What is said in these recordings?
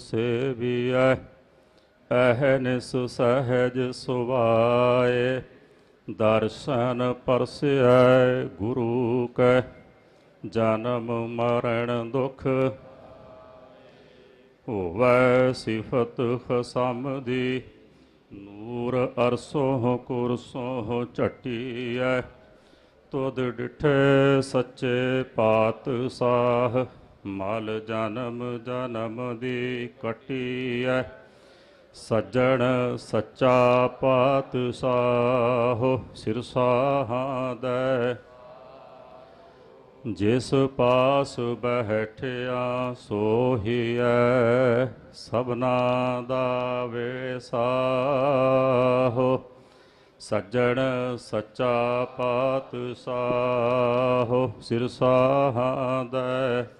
ਸੇਵੀਐ ਅਹਨਿਸ ਸਹਿਜ ਸੁਭਾਏ, ਦਰਸ਼ਨ ਪਰਸੈ ਗੁਰੂ ਕੈ, ਜਨਮ ਮਰਨ ਦੁਖ ਹੋਵੈ ਸਿਫਤ ਖਸਮ ਦੀ ਨੂਰ ਅਰਸੋਂ ਕੁਰਸੋਂ ਝਟੀਐ, ਤੁਧ ਡਿਠੇ ਸੱਚੇ ਪਾਤਸ਼ਾਹ। ਮਲ ਜਨਮ ਜਨਮ ਦੀ ਕਟੀ ਕਟੀਐ। ਸੱਜਣ ਸੱਚਾ ਪਾਤਸ਼ਾਹ ਸਿਰਸਾਹਾਂ ਦੈ ਜਿਸ ਪਾਸ ਬਹਿਠਿਆ ਸੋਹੀਐ, ਸਭਨਾ ਦਾ ਵੇਸਾਹੋ। ਸੱਜਣ ਸੱਚਾ ਪਾਤਸ਼ਾਹ ਸਿਰਸਾਹਾਂ ਦੈ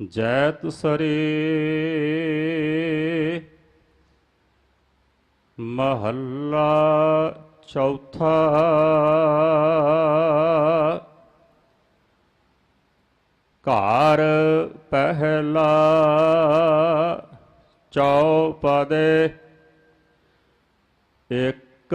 ਜੈਤ ਸਰੀ। ਮਹੱਲਾ ਚੌਥਾ। ਘਰ ਪਹਿਲਾ ਚੌਪਦੇ। ਇੱਕ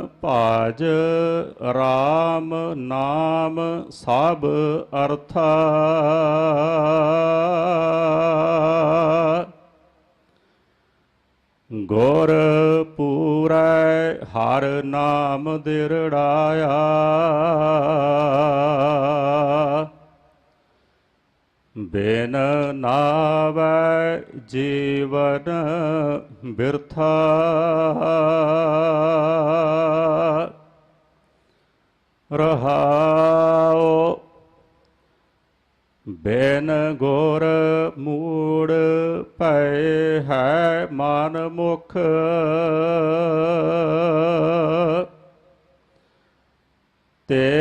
ਭਾਜ RAM ਨਾਮ ਸਭ ਅਰਥਾ। ਗੁਰ ਪੂਰੈ ਹਰ ਨਾਮ ਦਿਰੜਾਇਆ। ਬਿਨ ਨਾਵੈ ਜੀਵਨ ਬਿਰਥਾ। ਰਹਾਉ। ਬਿਨ ਗੁਰ ਮੂੜ ਭੈ ਹੈ ਮਨ ਮੁਖ। ਤੇ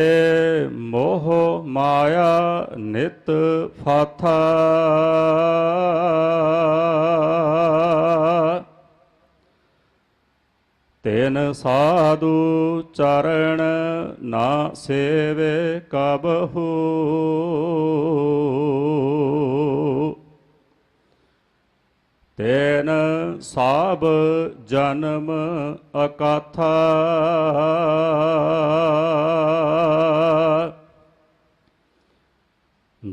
ਮੋਹ ਮਾਇਆ ਨਿਤ ਫਾਥਾ। ਤੈਨ ਸਾਧੂ ਚਰਨ ਨਾ ਸੇਵੇ ਕਬਹੂ ਤੈਨ ਸਾਬ ਜਨਮ ਅਕਾਥਾ।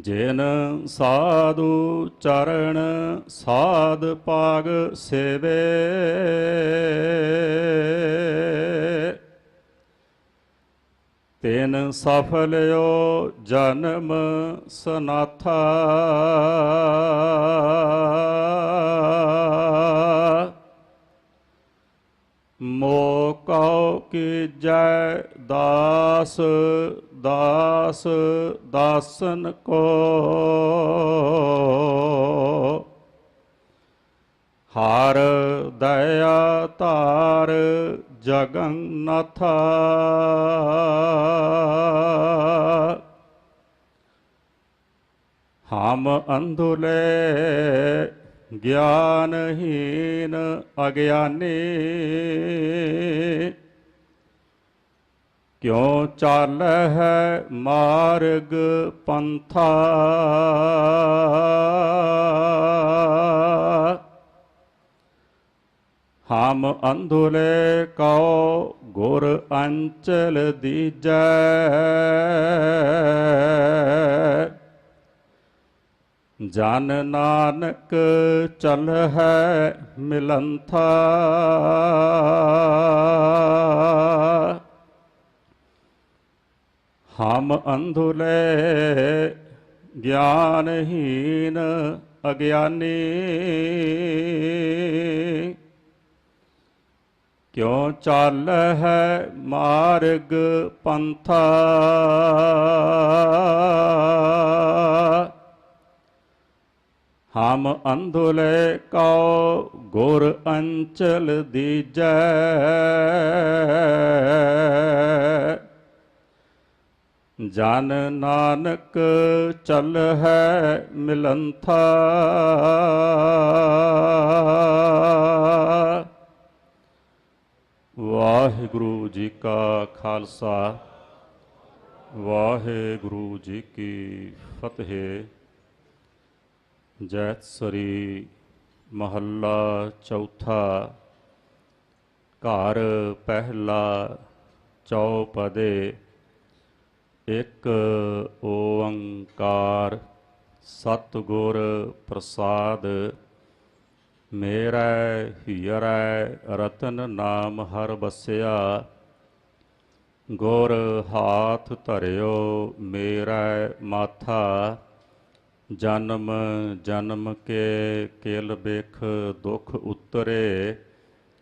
ਜਿਨ ਸਾਧੂ ਚਰਨ ਸਾਧ ਪਾਗ ਸੇਵੇ। ਤੈਨ ਸਫਲਿਓ ਜਨਮ ਸਨਾਥਾ। ਮੋਕਉ ਕੀ ਜੈ ਦਾਸ ਦਾਸ ਦਾਸਨ ਕੋ। ਹਰ ਦਇਆ ਧਾਰ ਜਗਨਨਾਥਾ ਹਮ ਅੰਧੁਲੇ ਗਿਆਨਹੀਨ ਅਗਿਆਨੀ। ਕਿਉ ਚੱਲ ਹੈ ਮਾਰਗ ਪੰਥਾ ਹਮ ਅੰਧੁਲੇ ਕਉ ਗੁਰ ਅੰਚਲ ਦੀਜੈ ਜਨ ਨਾਨਕ ਚਲ ਹੈ ਮਿਲੰਥਾ ਹਮ ਅੰਧੁਲੇ ਗਿਆਨਹੀਨ ਅਗਿਆਨੀ। ਕਿਉ ਚੱਲ ਹੈ ਮਾਰਗ ਪੰਥਾ? ਹਮ ਅੰਧੁਲੇ ਕਉ ਗੁਰ ਅੰਚਲ ਦੀਜੈ। ਜਨ ਨਾਨਕ ਚਲ ਹੈ ਮਿਲੰਥਾ। ਵਾਹਿਗੁਰੂ ਜੀ ਕਾ ਖਾਲਸਾ, ਵਾਹਿਗੁਰੂ ਜੀ ਕੀ ਫਤਿਹ। ਜੈਤ ਸਰੀ ਮਹੱਲਾ ਚੌਥਾ, ਘਰ ਪਹਿਲਾ ਚੌਪਦੇ। ਇੱਕ ਓੰਕਾਰ ਸਤਿਗੁਰ ਪ੍ਰਸਾਦ, ਮੇਰਾ ਹੀਰੈ ਰਤਨ ਨਾਮ ਹਰ ਬਸਿਆ ਗੁਰ ਹਾਥ ਧਰਿਓ ਮੇਰਾ ਮਾਥਾ, ਜਨਮ ਜਨਮ ਕੇ ਕਿਲ ਬਿਖ ਦੁਖ ਉਤਰੇ